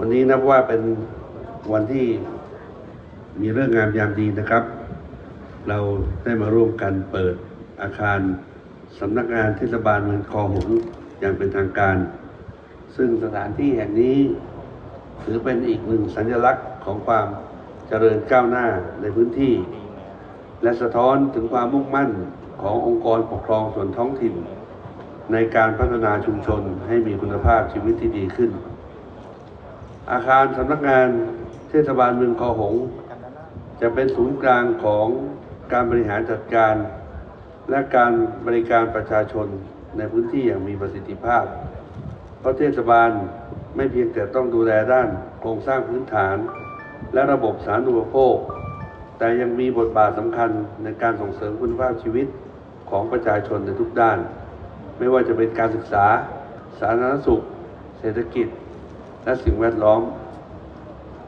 วันนี้นับว่าเป็นวันที่มีเรื่องงามยามดีนะครับ เราได้มาร่วมกันเปิดอาคารสำนักงานเทศบาลเมืองคอหงอย่างเป็นทางการ ซึ่งสถานที่แห่งนี้ถือเป็นอีกหนึ่งสัญลักษณ์ของความเจริญก้าวหน้าในพื้นที่ และสะท้อนถึงความมุ่งมั่นขององค์กรปกครองส่วนท้องถิ่น ในการพัฒนาชุมชนให้มีคุณภาพชีวิตที่ดีขึ้น อาคารสำนักงานเทศบาลเมืองคอหง จะเป็นศูนย์กลางของการบริหารจัดการ และการบริการประชาชนในพื้นที่อย่างมีประสิทธิภาพ เพราะเทศบาลไม่เพียงแต่ต้องดูแลด้านโครงสร้างพื้นฐาน และระบบสาธารณูปโภค แต่ยังมีบทบาทสำคัญในการส่งเสริมคุณภาพชีวิตของประชาชนในทุกด้าน ไม่ว่าจะเป็นการศึกษา สาธารณสุข เศรษฐกิจ และสิ่งแวดล้อม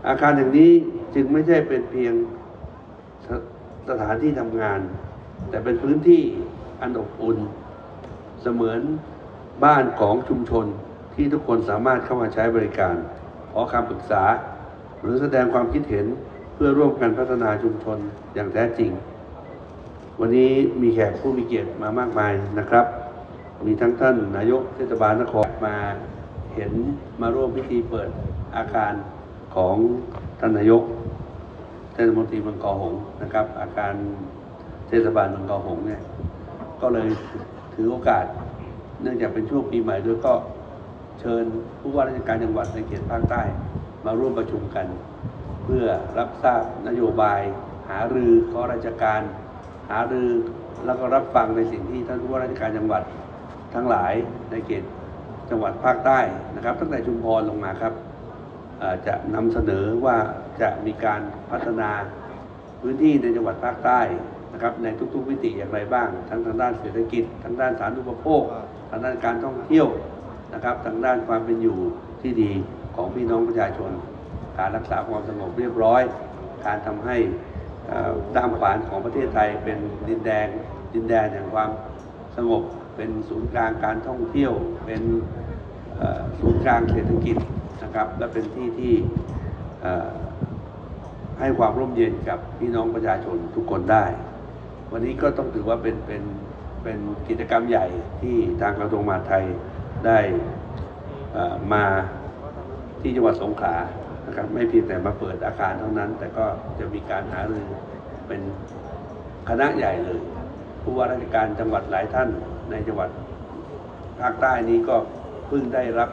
อาคารอย่างนี้จึงไม่ใช่เป็นเพียงสสถานที่ทำงาน แต่เป็นพื้นที่อันอบอุ่น เสมือนบ้านของชุมชนที่ทุกคนสามารถเข้ามาใช้บริการ ขอคำปรึกษา หรือแสดงความคิดเห็นเพื่อร่วมกันพัฒนาชุมชนอย่างแท้จริง วันนี้มีแขกผู้มีเกียรติมามากมายนะครับ มีทั้งท่านนายกเทศบาลนครมา เห็นมาร่วมพิธีเปิดอาคารของท่านนายกเทศมนตรีเมืองกอหงส์นะครับ อาคารเทศบาลเมืองกอหงส์เนี่ยก็เลยถือโอกาส เนื่องจากเป็นช่วงปีใหม่ด้วยก็เชิญผู้ว่าราชการจังหวัดในเขตภาคใต้มาร่วมประชุมกัน เพื่อรับทราบนโยบาย หารือข้อราชการ หารือแล้วก็รับฟังในสิ่งที่ท่านผู้ว่าราชการจังหวัดทั้งหลายในเขต จังหวัดภาคใต้นะครับ ตั้งแต่ชุมพรลงมาครับจะนำเสนอว่าจะมีการพัฒนาพื้นที่ในจังหวัดภาคใต้นะครับ ในทุกๆวิติอย่างไรบ้าง ทั้งทางด้านเศรษฐกิจทางด้านสาธารณูปโภคทางด้านการท่องเที่ยวนะครับ ทางด้านความเป็นอยู่ที่ดีของพี่น้องประชาชน การรักษาความสงบเรียบร้อย การทำให้ด้ามขวานของประเทศไทยเป็นดินแดนดินแดนแห่งความสงบเป็นศูนย์กลางการท่องเที่ยวเป็น ศูนย์กลางเศรษฐกิจนะครับ และเป็นที่ที่ให้ความร่มเย็นกับพี่น้องประชาชนทุกคนได้ วันนี้ก็ต้องถือว่าเป็นเป็นเป็นกิจกรรมใหญ่ที่ทางกระทรวงมหาดไทยได้มาที่จังหวัดสงขลานะครับไม่เพียงแต่มาเปิดอาคารเท่านั้น แต่ก็จะมีการหารือเป็นคณะใหญ่เลยผู้ว่าราชการจังหวัดหลายท่านในจังหวัดภาคใต้นี้ก็ เพิ่งได้รับ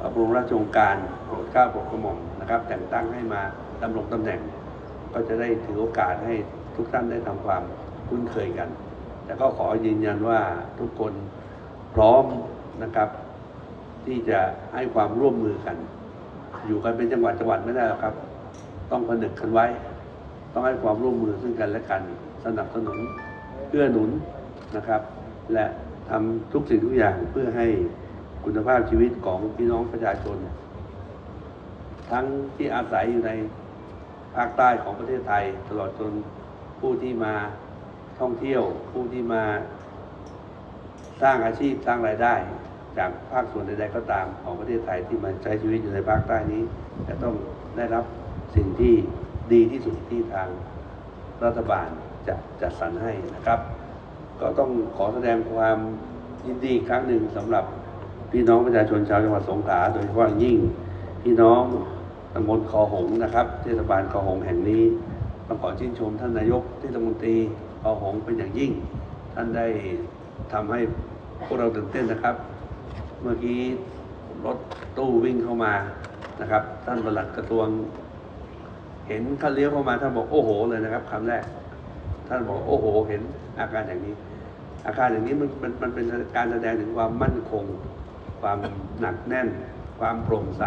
พระบรมราชโองการโปรดเกล้าโปรดกระหม่อมนะครับ แต่งตั้งให้มาดำรงตำแหน่ง ก็จะได้ถือโอกาสให้ทุกท่านได้ทำความคุ้นเคยกัน แต่ก็ขอยืนยันว่าทุกคนพร้อมนะครับ ที่จะให้ความร่วมมือกัน อยู่กันเป็นจังหวัดจังหวัดไม่ได้หรอกครับ ต้องผนึกกันไว้ ต้องให้ความร่วมมือซึ่งกันและกัน สนับสนุนเพื่อหนุนนะครับ และทำทุกสิ่งทุกอย่างเพื่อให้ คุณภาพชีวิตของพี่น้องประชาชน ทั้งที่อาศัยอยู่ในภาคใต้ของประเทศไทย ตลอดจนผู้ที่มาท่องเที่ยว ผู้ที่มา สร้างอาชีพสร้างรายได้ จากภาคส่วนใดๆก็ตามของประเทศไทยที่มาใช้ชีวิตอยู่ในภาคใต้นี้ จะต้องได้รับสิ่งที่ดีที่สุดที่ทางรัฐบาลจะจัดสรรให้นะครับ ก็ต้องขอแสดงความยินดีครั้งหนึ่งสำหรับ พี่น้องประชาชนชาวจังหวัดสงขลาโดยเฉพาะยิ่งพี่น้องตำบลคอหงนะครับ เทศบาลคอหงแห่งนี้ต้องขอชื่นชมท่านนายกเทศมนตรีคอหงเป็นอย่างยิ่ง ท่านได้ทำให้พวกเราตื่นเต้นนะครับ เมื่อกี้รถตู้วิ่งเข้ามานะครับ ท่านประหลัดกระทรวง เห็นท่านเลี้ยวเข้ามาท่านบอกโอ้โหเลยนะครับคำแรก ท่านบอกโอ้โห เห็นอาการอย่างนี้ อาการอย่างนี้มันมันมันเป็นการแสดงถึงความมั่นคง ความหนักแน่น ความโปร่งใส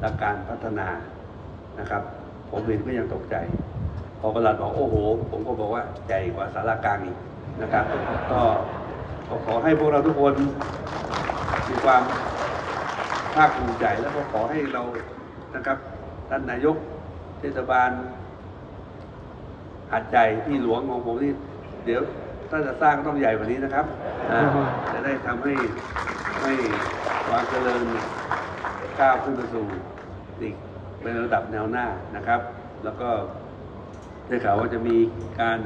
และการพัฒนานะครับ ผมเห็นก็ยังตกใจ พอประหลัดบอกโอ้โห ผมก็บอกว่าใหญ่กว่าสารากลางอีกนะครับ ก็ขอขอให้พวกเราทุกคนมีความภาคภูมิใจแล้วก็ขอให้เรานะครับท่านนายกเทศบาลหัดใจที่หลวงของผมนี่เดี๋ยวถ้าจะสร้างต้องใหญ่กว่านี้นะครับอ่าจะได้ทำให้ ให้ความเจริญก้าวขึ้นไปสู่นิคเป็นระดับแนวหน้านะครับ แล้วก็ได้ข่าวว่าจะมีการ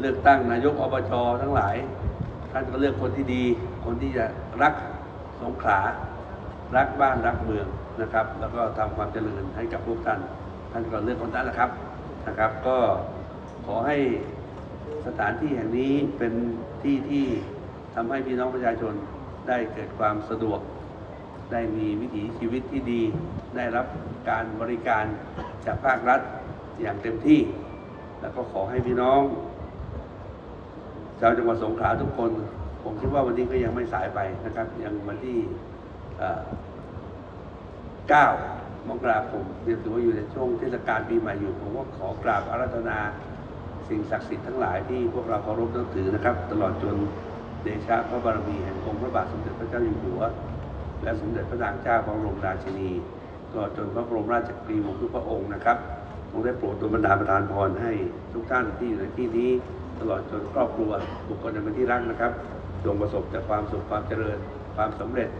เลือกตั้งนายกอบจทั้งหลาย ท่านก็เลือกคนที่ดี คนที่จะรักสงขลารักบ้านรักเมืองนะครับ แล้วก็ทำความเจริญให้กับพวกท่าน ท่านก็เลือกคนนั้นแหละครับนะครับ ก็ขอให้สถานที่แห่งนี้เป็นที่ที่ทำให้พี่น้องประชาชน ได้เกิดความสะดวก ได้มีวิถีชีวิตที่ดี ได้รับการบริการจากภาครัฐอย่างเต็มที่ แล้วก็ขอให้พี่น้องชาวจังหวัดสงขลาทุกคน ผมคิดว่าวันนี้ก็ยังไม่สายไปนะครับ ยังวันที่เอ่อ9มกราคมยังถือว่าอยู่ในช่วงเทศกาลปีใหม่อยู่ ผมก็ขอกราบอาราธนา สิ่งศักดิ์สิทธิ์ทั้งหลายที่พวกเราเคารพนับถือนะครับ ตลอดจน เดชะพระบารมีแห่งองค์พระบาทสมเด็จพระเจ้าอยู่หัว และสมเด็จพระนางเจ้าพระบรมราชินีตลอดจนพระบรมราชกรีวงศ์ทุกพระองค์นะครับทรงได้โปรดดลบันดาลประทานพรให้ทุกท่านที่อยู่ในที่นี้ ตลอดจนครอบครัวบุคคลในเป็นที่รักนะครับจงประสบแต่ความสุขความเจริญความสำเร็จ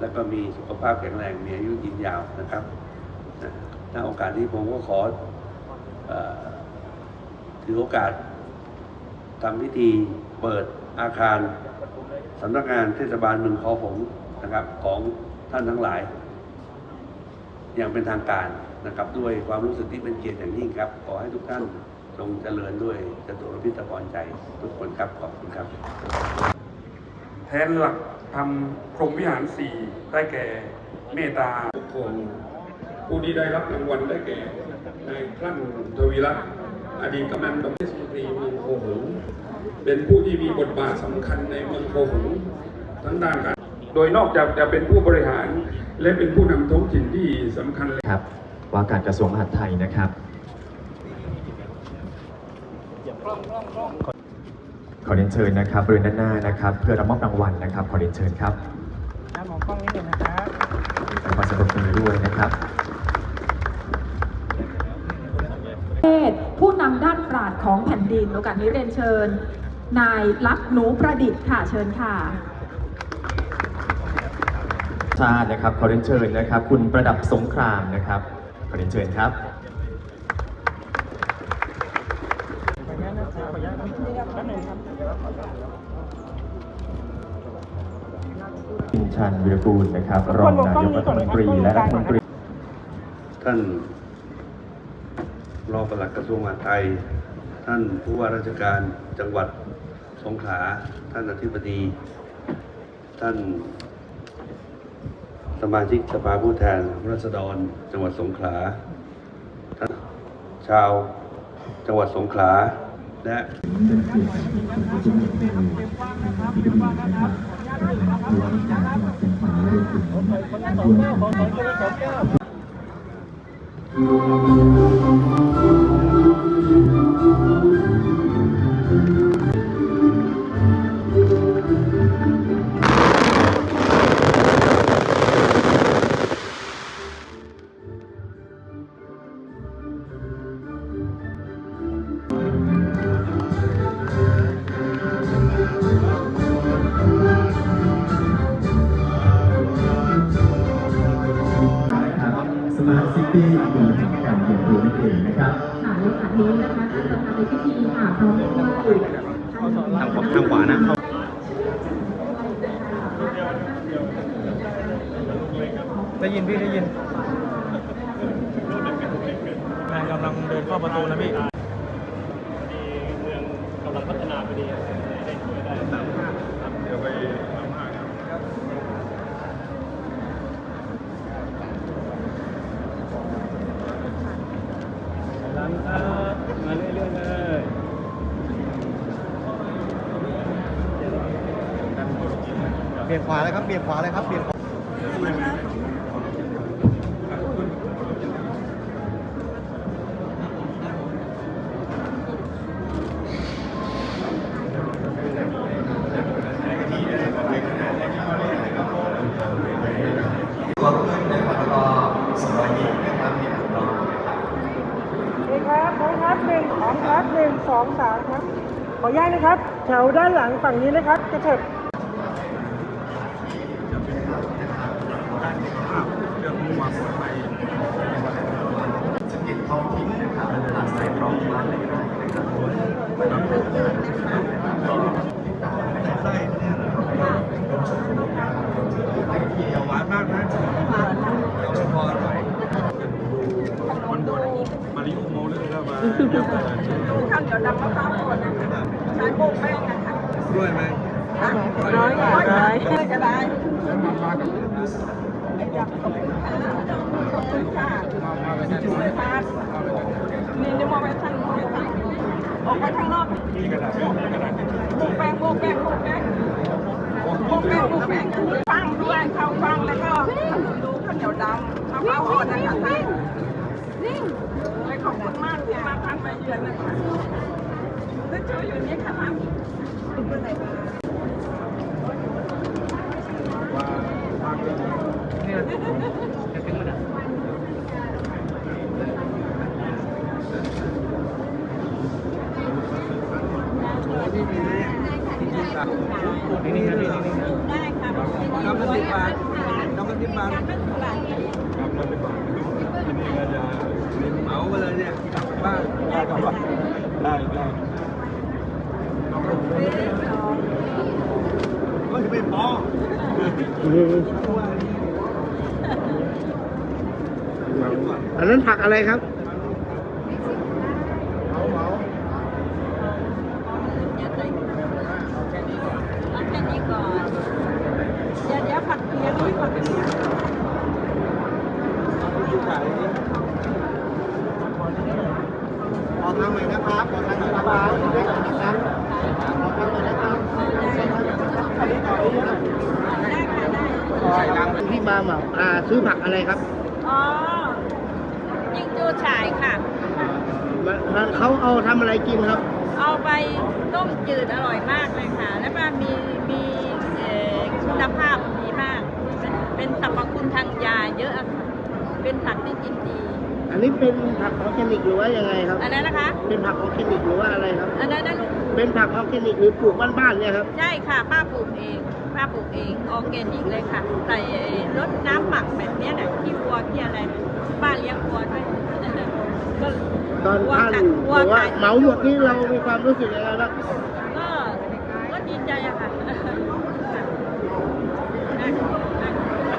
และก็มีสุขภาพแข็งแรงมีอายุยืนยาวนะครับนะณโอกาสนี้ผมก็ขออถือโอกาส ทำพิธีเปิดอาคารสำนักงานเทศบาลเมืองคอหงนะครับของท่านทั้งหลาย อย่างเป็นทางการนะครับ ด้วยความรู้สึกที่เป็นเกียรติอย่างยิ่งครับ ขอให้ทุกท่านจงเจริญด้วยจตุรพิธพรใจทุกคนครับขอบคุณครับ แทนหลักทำพรหมวิหารสี่ได้แก่เมตตาปกครองผู้ที่ได้รับรางวัลได้แก่นายคลั่งทวีรัตน์ อดีตกำนันตำบลเทศมนตรีเมืองโคหงส์เป็นผู้ที่มีบทบาทสำคัญในเมืองโคหงส์ทั้งด้านการโดยนอกจากจะเป็นผู้บริหารและเป็นผู้นำท้องถิ่นที่สำคัญครับ ว่าการกระทรวงมหาดไทยนะครับขอเรียนเชิญนะครับบริเวณด้านหน้านะครับ เพื่อรับมอบรางวัลนะครับ ขอเรียนเชิญครับครับมองกล้องนิดหนึ่งนะครับขอแสดงความด้วยนะครับ ปราชญ์ของแผ่นดิน โอกาสนี้เรียนเชิญ นายลักษณ์หนูประดิษฐ์ค่ะเชิญค่ะ ชาตินะครับขอเรียนเชิญนะครับ คุณประดับสงครามนะครับขอเรียนเชิญครับขออนุญาตนะครับขออนุญาตแป๊บหนึงครับคุณชันวิรกูลนะครับรองนายกรัฐมนตรีและรัฐมนตรีท่านรองปลัดกระทรวงมหาดไทย ท่านผู้ว่าราชการจังหวัดสงขลา ท่านอธิบดี ท่านสมาชิกสภาผู้แทนราษฎร จังหวัดสงขลา ท่านชาวจังหวัดสงขลา และนะครับสมาร์ท ซิตี้เมืองแห่งการเรียนรู้นั่นเองนะครับ ค่ะในโอกาสนี้นะคะท่านประธานในพิธีค่ะพร้อมด้วยทางขวาทางขวานะได้ยินพี่ได้ยินนายกำลังเดินเข้าประตูนะพี่เมืองกำลังพัฒนาพอดีานค้ามาเรื่อยๆเลยเบี่ ยงขวาเลยครับเบี่ยงขวาเลยครับเบี่ยงขวาก็ขึ้นนะครับแล้วก็สมรอยยิ้มนะครับในอัตรานะครับโอเคครับพร้อมครับหนึ่งสองครับหนึ่งสองสามครับ ขออนุญาตนะครับ แถวด้านหลังฝั่งนี้นะครับ กระเถิบ เรื่องความปลอดภัย ข้าวเหนียวดำมะพร้าวอ่อนะคะใช้โบกแป้งนะคะด้วยไหมร้อยร้อยร้อยก็ได้อยากขอบคุณค่ะขอบคุณค่ะนี่นี่มองไปทางมองไปทางออกไปข้างนอกโบกแป้งโบกแป้งโบกแป้งโบกแป้งโบกแป้งฟังด้วยข้าวฟังแล้วก็ดูข้าวเหนียวดำมะพร้าวอ่อนนะคะ ขอบคุณมากที่มาทานมาเยือนนะคะได้เจออยู่นี่ค่ะนี่นี่นี่นี่ได้ค่ะกำลังสิบบาทกำลังสิบบาทกำลังสิบบาท เหมาไปเลยเนี่ยกลับบ้านได้ครับได้ได้ก็จะไม่พออันนั้นผักอะไรครับ เอาแค่นี้ก่อน เดี๋ยวเดี๋ยวผัดเพียงด้วยผัดเพียง ขอทางหน่อยนะครับ ขอทางหน่อยนะครับขอทางหน่อยนะครับขอทางหน่อยนะครับ ที่มาเหมาอ่าซื้อผักอะไรครับ อ๋อ ยิงจูฉายค่ะ มันเขาเอาทำอะไรกินครับ เอาไปต้มจืดอร่อยมากเลยค่ะ แล้วก็มีมีเอ่อคุณภาพดีมากเป็นเป็นสรรพคุณทางยาเยอะอะค่ะ เป็นผักที่กินดีอันนี้เป็นผักออร์แกนิกหรือว่ายังไงครับ อันนั้นนะคะ เป็นผักออร์แกนิกหรือว่าอะไรครับ อันนั้นนะลูก เป็นผักออร์แกนิกหรือปลูกบ้านๆเนี่ยครับ ใช่ค่ะ ป้าปลูกเอง ป้าปลูกเองออร์แกนิกเลยค่ะใส่รดน้ำหมักแบบเนี้ยนะที่วัวที่อะไรบ้าเลี้ยงวัวด้วยก็ตอนท่านวัวบอกว่าเหมาหมดนี่เรามีความรู้สึกยังไงบ้าง